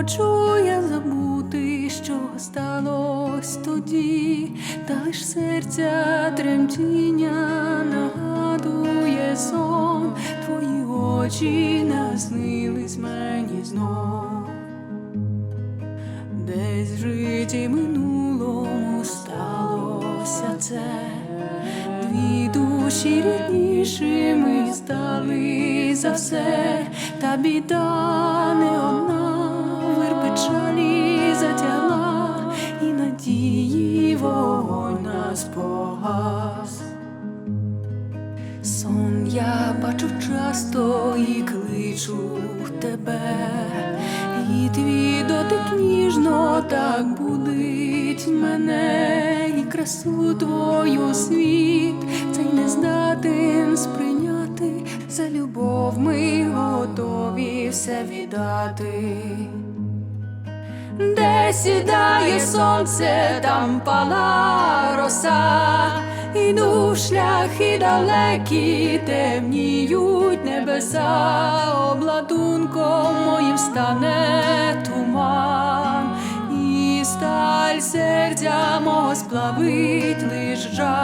хочу я забути, що сталося тоді, та лиш серця тремтіння нагадує сон, твої очі наснились мені знов, десь в житті минулому сталося це, дві душі ріднішими стали за все, та біда не одна печалі затягла, і надії вогонь нас погас. Сон я бачу часто і кличу тебе, і твій дотик ніжно так будить мене, і красу твою світ, цей не здатен сприйняти, за любов ми готові все віддати. Де сідає сонце, там пала роса, Іду в шляхи далекі, темніють небеса, обладунком моїм стане туман, і сталь серця мого сплавить лиш жаль.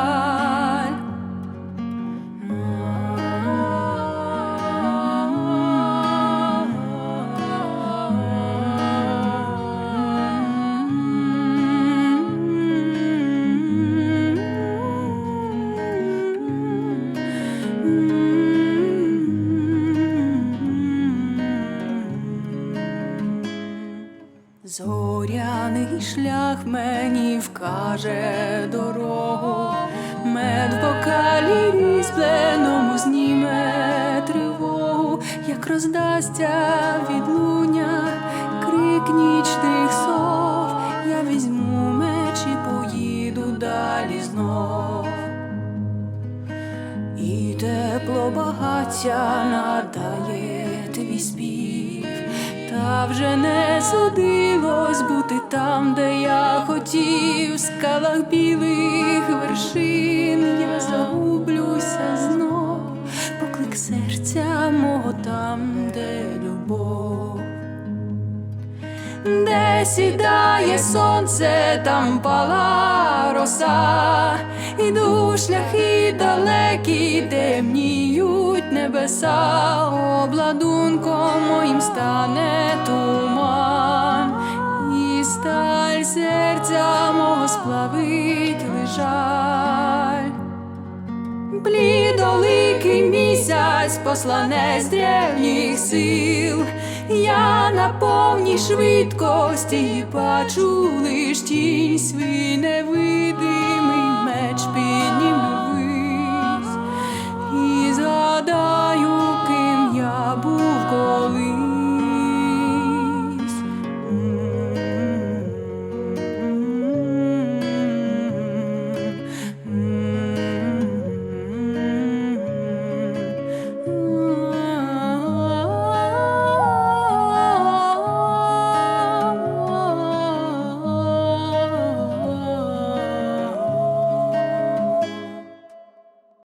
Зоряний шлях мені вкаже дорогу, мед в бокалі різьбленому зніме тривогу, як роздасться відлуння, крик нічних сов, я візьму меч і поїду далі знов. І тепло багаття надає твій спів, та вже не судилось бути там, де я хотів, в скалах білих вершин я загублюся знов, поклик серця мого там, де любов. Де сідає сонце, там пала роса, іду шляхи далекі, темніють небеса, обладунком моїм стане туман, і сталь серця мого сплавить лежаль. Блідоликий місяць, посланець древніх сил, я на повній швидкості бачу лиш тінь свій невидимий меч підніму